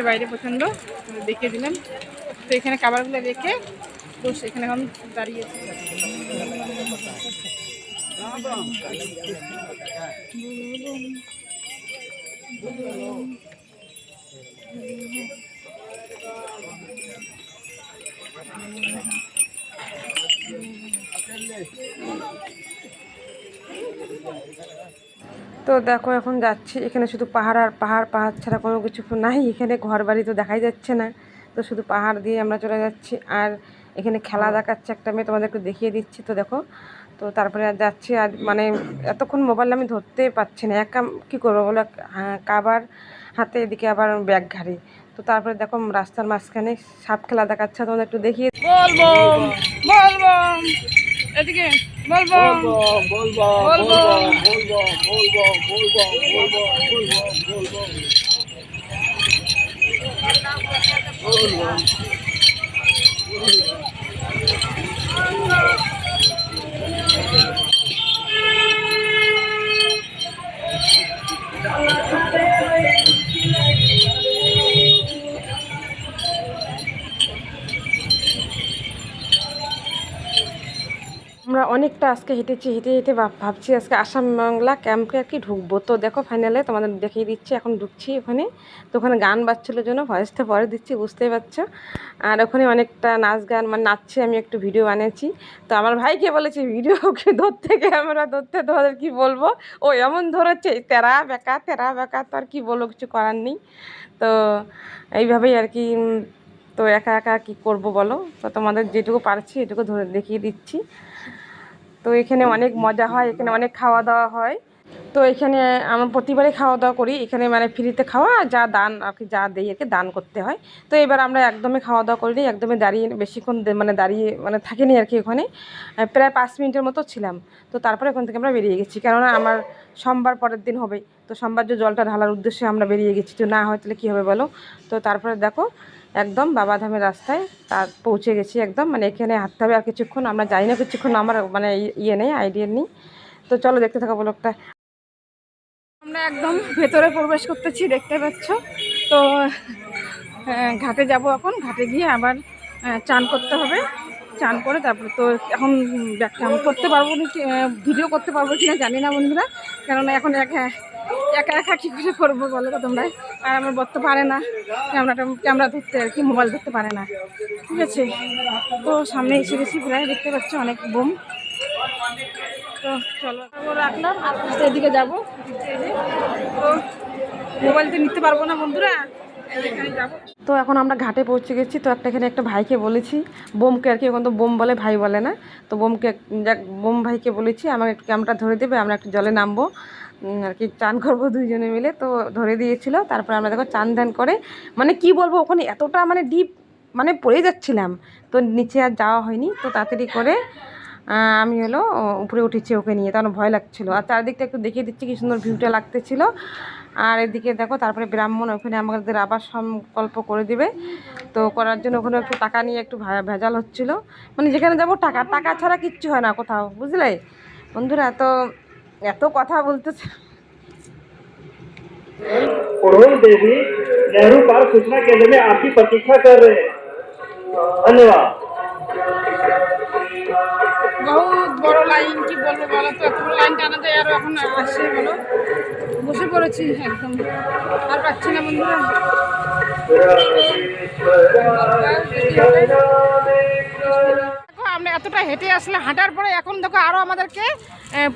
পড়ছে বাইরে প্রচণ্ড। দেখিয়ে দিলাম। তো এখানে খাবারগুলো রেখে তো এখানে এখন দাঁড়িয়েছি তো দেখো এখন যাচ্ছি। এখানে শুধু পাহাড় আর পাহাড় পাহাড় ছাড়া কোনো কিছু নাই। এখানে ঘর বাড়ি তো দেখাই যাচ্ছে না। তো শুধু পাহাড় দিয়ে আমরা চলে যাচ্ছি। আর এখানে খেলা দেখাচ্ছে একটা মেয়ে তোমাদের একটু দেখিয়ে দিচ্ছি। তো দেখো তো তারপরে আর যাচ্ছি। আর মানে এতক্ষণ মোবাইল আমি ধরতে পারছি না। একা কী করব বলো? হ্যাঁ, কাবার হাতে এদিকে আবার ব্যাগ ঘাড়ি। তো তারপরে দেখো রাস্তার মাঝখানে সাপ খেলা দেখাচ্ছে। তোমাদের একটু দেখিয়ে বলব বলব এদিকে বলব। বলব আমরা অনেকটা আজকে হেঁটেছি, হেঁটে হেঁটে ভাব- ভাবছি আজকে আসাম বাংলা ক্যাম্পে আর কি ঢুকবো। তো দেখো ফাইনালে তোমাদের দেখিয়ে দিচ্ছি, এখন ঢুকছি ওখানে। তো ওখানে গান বাজছিল জন্য ভয়েসটা পরে দিচ্ছি, বুঝতেই পারছ? আর ওখানে অনেকটা নাচ গান মানে নাচছে, আমি একটু ভিডিও বানিয়েছি। তো আমার ভাইকে বলেছি ভিডিওকে ধরতে ক্যামেরা ধরতে, তোমাদের কি বলব? ও এমন ধরেছে, তেরা বেকা তেরা বেকা, তো আর কী বলব, কিছু করার নেই। তো এইভাবেই আর কি তো একা একা কি করব বলো? তো তোমাদের যেটুকু পারছি, এটুকু ধরে দেখিয়ে দিচ্ছি। তো এখানে অনেক মজা হয়, এখানে অনেক খাওয়া দাওয়া হয়। তো এখানে আমরা প্রতিবারই খাওয়া দাওয়া করি, এখানে মানে ফ্রিতে খাওয়া, যা দান আর কি, যা দেই আর কি, দান করতে হয়। তো এবার আমরা একদমই খাওয়া দাওয়া করিনি একদমই দাঁড়িয়ে বেশিক্ষণ মানে দাঁড়িয়ে মানে থাকিনি আর কি ওখানে। প্রায় পাঁচ মিনিটের মতো ছিলাম। তো তারপরে ওখান থেকে আমরা বেরিয়ে গেছি। কেননা আমার সোমবার পরের দিন হবে। তো সোমবার যে জলটা ঢালার উদ্দেশ্যে আমরা বেরিয়ে গেছি, তো না হয় তাহলে কী হবে বলো? তো তারপরে দেখো একদম বাবাধামের রাস্তায় তার পৌঁছে গেছি একদম। মানে এখানে হাঁটতে হবে আর কিছুক্ষণ, আমরা যাই না, কিছুক্ষণ আমার মানে ইয়ে নেই আইডিয়া নেই। তো চলো দেখতে থাকো ব্লগটা। আমরা একদম ভেতরে প্রবেশ করতেছি, দেখতে পাচ্ছ। তো ঘাটে যাব এখন। ঘাটে গিয়ে আবার চান করতে হবে। চান করে তারপরে তো এখন ব্যাখ্যা করতে পারব ভিডিও করতে পারব কি না জানি না বন্ধুরা। কেননা এখন একা একা একা কী করে করব বলো তোমরা? আর আমার বলতে পারে না। ক্যামেরাটা ক্যামেরা ধরতে আর কি, মোবাইল ধরতে পারে না। ঠিক আছে? তো সামনে এসে গেছি প্রায়, দেখতে পাচ্ছ অনেক বোম। তো চলো রাখলাম, আর এদিকে যাব। তো মোবাইল তো নিতে পারব না বন্ধুরা তো এখন আমরা ঘাটে পৌঁছে গেছি, তো একটা এখানে একটা ভাইকে বলেছি। বোমকে আর কি, এখন তো বোম বলে ভাই বলে না। তো বোমকে বোম ভাইকে বলেছি, আমাকে একটু ক্যামেরাটা ধরে দেবে, আমরা একটু জলে নামবো। আর কি চান করব দুইজনে মিলে, তো ধরে দিয়েছিল। তারপরে আমরা দেখো চান ধান করে মানে কি বলব, ওখানে এতটা মানে ডিপ মানে পড়ে যাচ্ছিলাম। তো নিচে আর যাওয়া হয়নি, তো তাড়াতাড়ি করে আমি হলো উপরে উঠেছি ওকে নিয়ে, তখন ভয় লাগছিল। আর চারদিকটা একটু দেখিয়ে দিচ্ছি, কি সুন্দর ভিউটা লাগতেছিল। আর এদিকে দেখো, তারপরে ব্রাহ্মণ, ওখানে আমাদের আবার সংকল্প করে দিবে। তো করার জন্য ওখানে একটু টাকা নিয়ে একটু ভেজাল হচ্ছিল। মানে যেখানে যাব, টাকা টাকা ছাড়া কিচ্ছু হয় না কোথাও, বুঝলে? বন্ধুরা, তো এত কথা বলতেছে उड़ोल देवी नेहरू पार्क सूचना केंद्र में आपकी प्रतीक्षा कर रहे हैं धन्यवाद বহুত বড় লাইন কি বলবো বলো তো এত বড় লাইন টানা যায় আরো এখন আসছে বলো বসে পড়েছি একদম আর পাচ্ছি না বন্ধুরা দেখো আমরা এতটা হেঁটে আসলে হাঁটার পরে এখন দেখো আরও আমাদেরকে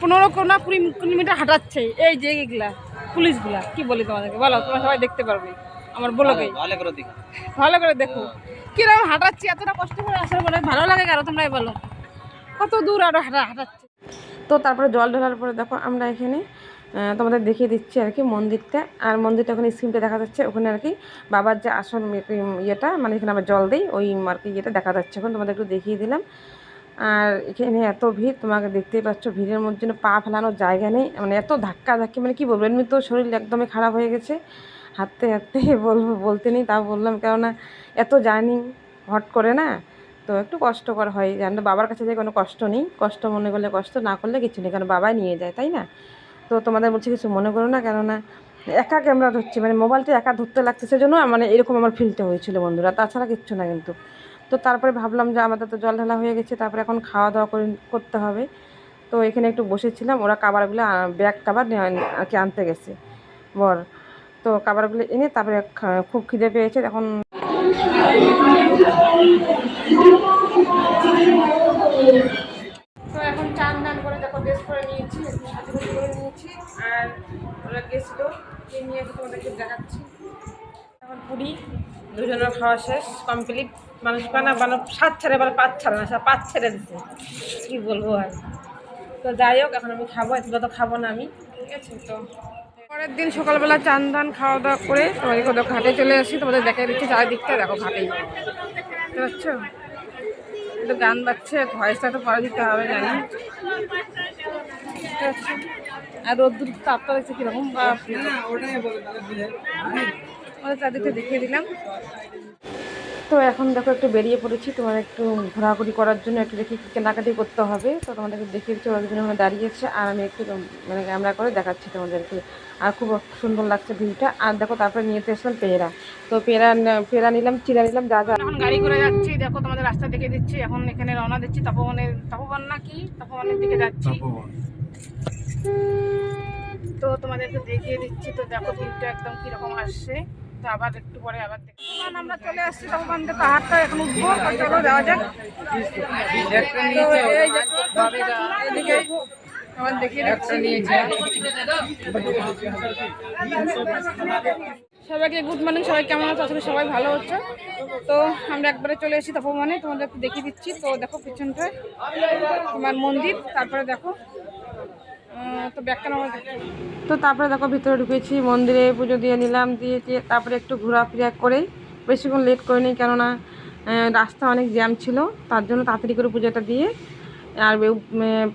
পনেরো না কুড়ি কিলোমিটার হাঁটাচ্ছে। এই যে এগুলা পুলিশগুলা কি বলি তোমাদেরকে? বলো তোমরা সবাই দেখতে পারবে আমার বলো কে ভালো করে দেখো। ভালো করে দেখো। কীরকম হাঁটাচ্ছি এতটা কষ্ট করে আসার পরে ভালো লাগে কারও? তোমরাই বলো। কত দূর আরও হাঁটা হাঁটাচ্ছে। তো তারপরে জল ঢালার পরে দেখো আমরা এখানে তোমাদের দেখিয়ে দিচ্ছি আর কি মন্দিরটা। আর মন্দিরটা ওখানে স্ক্রিনটা দেখা যাচ্ছে। ওখানে আর কি বাবার যে আসল মি- ইয়েটা মানে এখানে আমরা জল দিই ওই আর কি ইয়েটা দেখা যাচ্ছে। এখন তোমাদের একটু দেখিয়ে দিলাম। আর এখানে এত ভিড়, তোমাকে দেখতেই পাচ্ছ, ভিড়ের মধ্যে পা ফেলানোর জায়গা নেই। মানে এত ধাক্কা ধাক্কি মানে কি বলব এমনি তো শরীর একদমই খারাপ হয়ে গেছে। হাঁটতে হাঁটতে বলব, বলতে নেই, তাও বললাম, কেননা এত জার্নি হট করে না, তো একটু কষ্টকর হয়। জানো, বাবার কাছে যে কোনো কষ্ট নেই, কষ্ট মনে করলে কষ্ট, না করলে কিছু নেই, কারণ বাবাই নিয়ে যায়, তাই না? তো তোমাদের বলছি কিছু মনে করো না, কেননা একা ক্যামেরা ধরছি মানে মোবাইলটা একা ধরতে লাগতেছে জন্য মানে এরকম আমার ফিলটা হয়েছিল বন্ধুরা, তাছাড়া কিচ্ছু না কিন্তু। তো তারপরে ভাবলাম যে আমাদের তো জল ঢালা হয়ে গেছে, তারপরে এখন খাওয়া দাওয়া করে করতে হবে। তো এখানে একটু বসেছিলাম, ওরা কাবারগুলো ব্যাগ কাবার আর আনতে গেছে, বর। তো কাবারগুলো এনে তারপরে খুব খিদে পেয়েছে এখন তো এখন চান দান করে আর দুজনের খাওয়া শেষ কমপ্লিট মানুষ বানা বানা সাত ছেড়ে বলে পাঁচ ছাড়ে না পাঁচ ছেড়ে দিতে কী বলব আর? তো যাই হোক, এখন আমি খাব এতটা তো খাব না আমি। ঠিক আছে তো। পরের দিন সকালবেলা চান দান খাওয়া দাওয়া করে তোমাদেরকে কোথাও ঘাটে চলে আসি, তোমাদের দেখাই দিচ্ছি চারিদিকটা, দেখো ঘাটেই বুঝতে পারছ একটু গান বাজছে, ভয়েসটা তো পরে দিতে হবে, জানি? আর রোদ্দুর তাপটা দেখছে কীরকম বা। আমাদের চারদিকটা দেখিয়ে দিলাম। তো এখন দেখো একটু বেরিয়ে পড়েছি তোমার একটু ঘোরাঘুরি করার জন্য একটু দেখি কি কেনাকাটি করতে হবে। তো তোমাদেরকে দেখিয়ে দিচ্ছি ওরা দুজনে দাঁড়িয়েছে আর আমি একটু মানে ক্যামেরা করে দেখাচ্ছি তোমাদেরকে। আর খুব সুন্দর লাগছে ভিউটা। আর দেখো তারপরে নিয়ে এসেছিলাম পেয়ারা। তো পেয়ারা পেয়ারা নিলাম চিরা নিলাম যা যা। এখন গাড়ি করে যাচ্ছি দেখো তোমাদের রাস্তা দেখে দিচ্ছি। এখন এখানে রওনা দিচ্ছি তপবনের তপবন না কি? তপবনের দিকে যাচ্ছি। তো তোমাদেরকে দেখিয়ে দিচ্ছি তো দেখো ভিউটা একদম কীরকম আসছে। তো আবার একটু পরে আবার আমরা চলে আসছি তপবন্ধে পাহাড়টা এখন উঠবো চলো যাওয়া যাক। এদিকে দেখিয়ে সবাইকে গুড মর্নিং সবাই কেমন আছো? আসলে সবাই ভালো হচ্ছে তো আমরা একবারে চলে এসেছি তপমানে তোমাদের একটু দেখিয়ে দিচ্ছি। তো দেখো পিছনটায় তোমার মন্দির তারপরে দেখো তো তারপরে দেখো ভিতরে ঢুকেছি, মন্দিরে পুজো দিয়ে নিলাম, দিয়ে তারপরে একটু ঘোরাফেরা করে বেশিক্ষণ লেট করিনি কেননা রাস্তা অনেক জ্যাম ছিল, তার জন্য তাড়াতাড়ি করে পুজোটা দিয়ে আর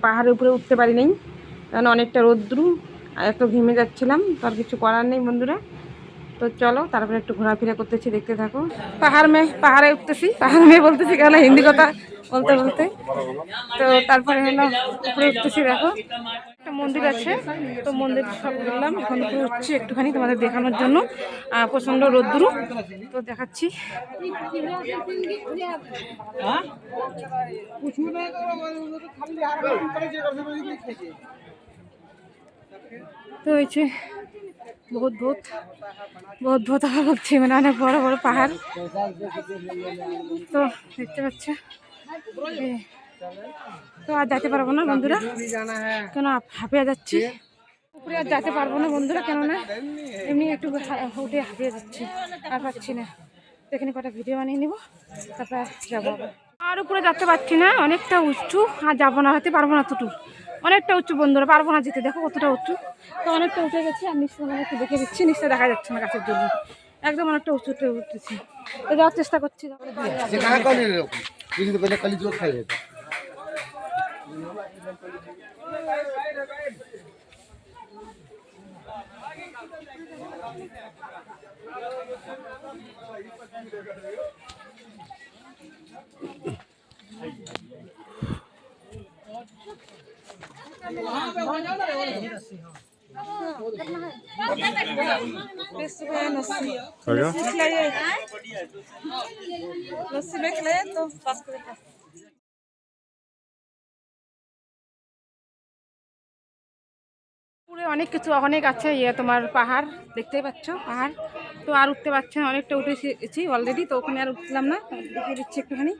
পাহাড়ের উপরে উঠতে পারি নাই কারণ অনেকটা রোদ্রু এত ঘেমে যাচ্ছিলাম তার কিছু করার নেই বন্ধুরা। তো চলো, তারপরে একটু ঘোরাফেরা করতেছি, দেখতে থাকো। পাহাড় মেয়ে পাহাড়ে উঠতেছি। পাহাড় মেয়ে বলতেছি কেন, হিন্দি কথা বলতে বলতে। তো তারপরে হলো উপরে উঠতেছি, দেখো। একটা মন্দির আছে, তো মন্দির সব বললাম এখন উপরে উঠছি একটুখানি তোমাদের দেখানোর জন্য। প্রচণ্ড রোদ্দুরু তো দেখাচ্ছি। তো হয়েছে বহুত বহুত বহুত বহুত আবার বলছি মানে অনেক বড় বড় পাহাড়। তো দেখতে পাচ্ছ। তো আর যেতে পারব না বন্ধুরা। কেন হাঁপিয়ে যাচ্ছি। উপরে আর যেতে পারব না বন্ধুরা, কেননা এমনি একটু উঠে হাঁপিয়ে যাচ্ছি। আর পাচ্ছি না। এখানে কটা ভিডিও বানিয়ে নিব, তারপর যাব আর উপরে যেতে পারছি না, অনেকটা উঁচু, আর যাব না হতে পারব না তুটু অনেকটা উঁচু বন্ধুরা, পারব না যেতে, দেখো কতটা উঁচু। তো অনেকটা উঠে গেছি, আমি নিচে একটু দেখে দিচ্ছি নিশ্চয় দেখা যাচ্ছে না গাছের জন্য। একদম অনেকটা উঁচুতে উঠেছি। যাওয়ার চেষ্টা করছি। Thank you. कौन है लोग किसी तो पहले कल जो खाए थे পুরে অনেক কিছু অনেক আছে ইয়ে তোমার পাহাড় দেখতেই পাচ্ছ পাহাড় তো আর উঠতে পারছে না অনেকটা উঠে গেছি অলরেডি তো ওখানে আর উঠলাম না দেখিয়ে দিচ্ছি একটুখানি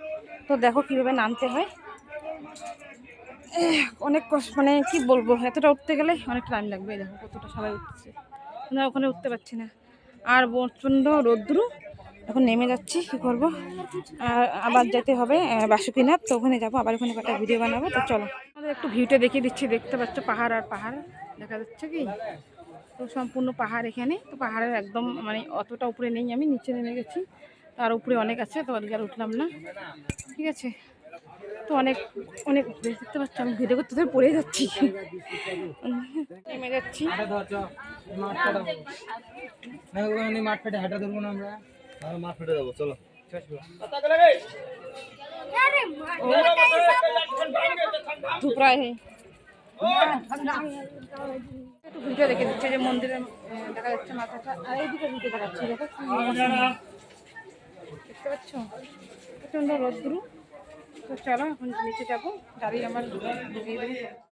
তো দেখো কীভাবে নামতে হয় এহ, অনেক কষ্ট মানে কি বলব, এতটা উঠতে গেলে অনেক টাইম লাগবে দেখো কতটা সবাই উঠছে। না ওখানে উঠতে পারছি না। আর প্রচণ্ড রোদ্রু। এখন নেমে যাচ্ছি, কী করব? আর আবার যেতে হবে বাসুকিনাথ, তো ওখানে যাব, আবার ওখানে কটা ভিডিও বানাবো, তো চলো। আমাদের একটু ভিউটা দেখিয়ে দিচ্ছি, দেখতে পাচ্ছ পাহাড় আর পাহাড়, দেখা যাচ্ছে কি? তো সম্পূর্ণ পাহাড় এখানে, তো পাহাড়ের একদম মানে অতটা উপরে নেই আমি, নিচে নেমে গেছি। তার উপরে অনেক আছে, তো আর উঠলাম না। ঠিক আছে। তো অনেক অনেক দেখতে পাচ্ছি আমি ভিডিও করতে পড়ে যাচ্ছি। মাঠ হাঁটা ধরবো না আমরা। দেখে যে মন্দিরে প্রচণ্ড রোদ্রু তো চলো এখন নিচে যাব গাড়ি আমার ঢুকিয়ে দেবো